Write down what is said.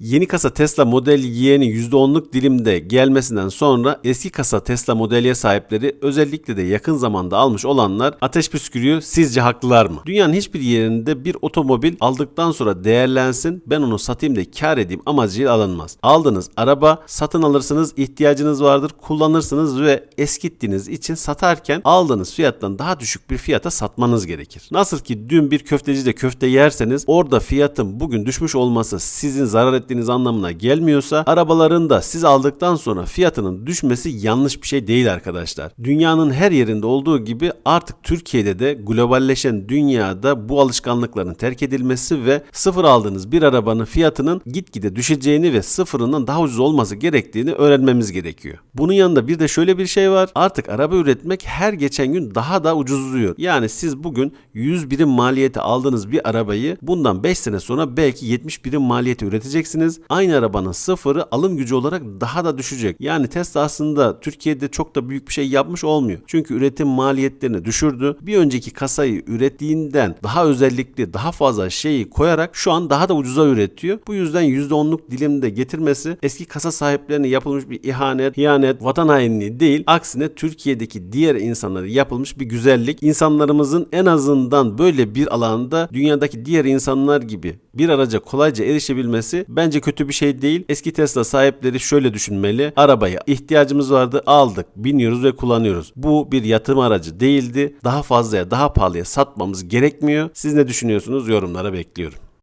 Yeni kasa Tesla Model Y'nin %10'luk dilimde gelmesinden sonra eski kasa Tesla Model Y sahipleri özellikle de yakın zamanda almış olanlar ateş püskürüyor. Sizce haklılar mı? Dünyanın hiçbir yerinde bir otomobil aldıktan sonra değerlensin ben onu satayım da kar edeyim amacıyla alınmaz. Aldınız araba satın alırsınız ihtiyacınız vardır kullanırsınız ve eskittiğiniz için satarken aldığınız fiyattan daha düşük bir fiyata satmanız gerekir. Nasıl ki dün bir köftecide köfte yerseniz orada fiyatın bugün düşmüş olması sizin zarar ettiğiniz anlamına gelmiyorsa arabaların da siz aldıktan sonra fiyatının düşmesi yanlış bir şey değil arkadaşlar. Dünyanın her yerinde olduğu gibi artık Türkiye'de de globalleşen dünyada bu alışkanlıkların terk edilmesi ve sıfır aldığınız bir arabanın fiyatının gitgide düşeceğini ve sıfırından daha ucuz olması gerektiğini öğrenmemiz gerekiyor. Bunun yanında bir de şöyle bir şey var. Artık araba üretmek her geçen gün daha da ucuzluyor. Yani siz bugün 100 birim maliyeti aldığınız bir arabayı bundan 5 sene sonra belki 70 birim maliyeti üreteceksiniz. Aynı arabanın sıfırı alım gücü olarak daha da düşecek. Yani Tesla aslında Türkiye'de çok da büyük bir şey yapmış olmuyor. Çünkü üretim maliyetlerini düşürdü. Bir önceki kasayı ürettiğinden daha özellikli, daha fazla şeyi koyarak şu an daha da ucuza üretiyor. Bu yüzden %10'luk dilimde getirmesi eski kasa sahiplerine yapılmış bir ihanet, hiyanet, vatan hainliği değil. Aksine Türkiye'deki diğer insanlara yapılmış bir güzellik. İnsanlarımızın en azından böyle bir alanda dünyadaki diğer insanlar gibi bir araca kolayca erişebilmesi bence kötü bir şey değil. Eski Tesla sahipleri şöyle düşünmeli. Arabaya ihtiyacımız vardı aldık, biniyoruz ve kullanıyoruz. Bu bir yatırım aracı değildi. Daha fazlaya, daha pahalıya satmamız gerekmiyor. Siz ne düşünüyorsunuz? Yorumlara bekliyorum.